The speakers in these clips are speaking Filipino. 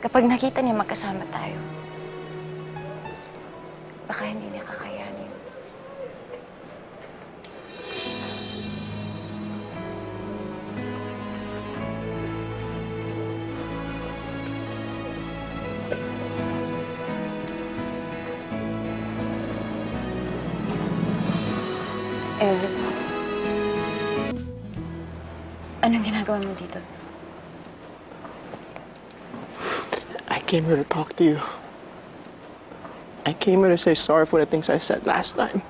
Kapag nakita niya magkasama tayo, baka hindi niya kakayanin. Eric, anong ginagawa mo dito? Came here to talk to you. I came here to say sorry for the things I said last time.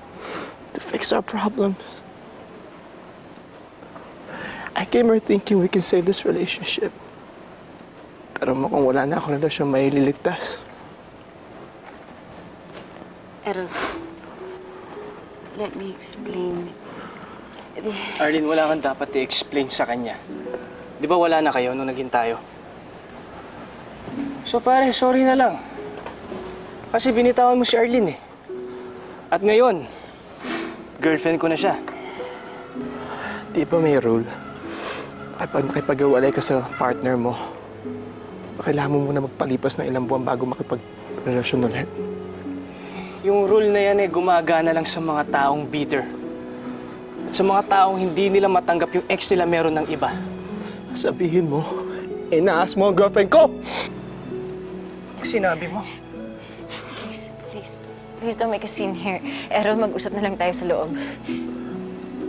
To fix our problems. I came here thinking we can save this relationship. Pero mukhang wala na akong relasyon may liligtas. Errol, let me explain. Arlene, wala kang dapat i-explain sa kanya. Di ba wala na kayo nung naging tayo? So pare, sorry na lang. Kasi binitawan mo si Arlene eh. At ngayon, girlfriend ko na siya. Di ba may rule? Kapag nakipag-iwalay ka sa partner mo, kailangan mo muna magpalipas ng ilang buwan bago makipag-relasyon ulit. Yung rule na yan eh, gumagana lang sa mga taong bitter. At sa mga taong hindi nila matanggap yung ex nila meron ng iba. Sabihin mo, inaas mo ang girlfriend ko! Sinabi mo. Please, please. Please don't make a scene here. Errol, mag-usap na lang tayo sa loob.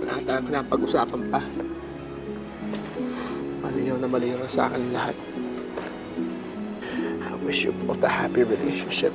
Wala tayong pinapag-usapan pa. Malinaw na malinaw na sa akin lahat. I wish you both a happy relationship.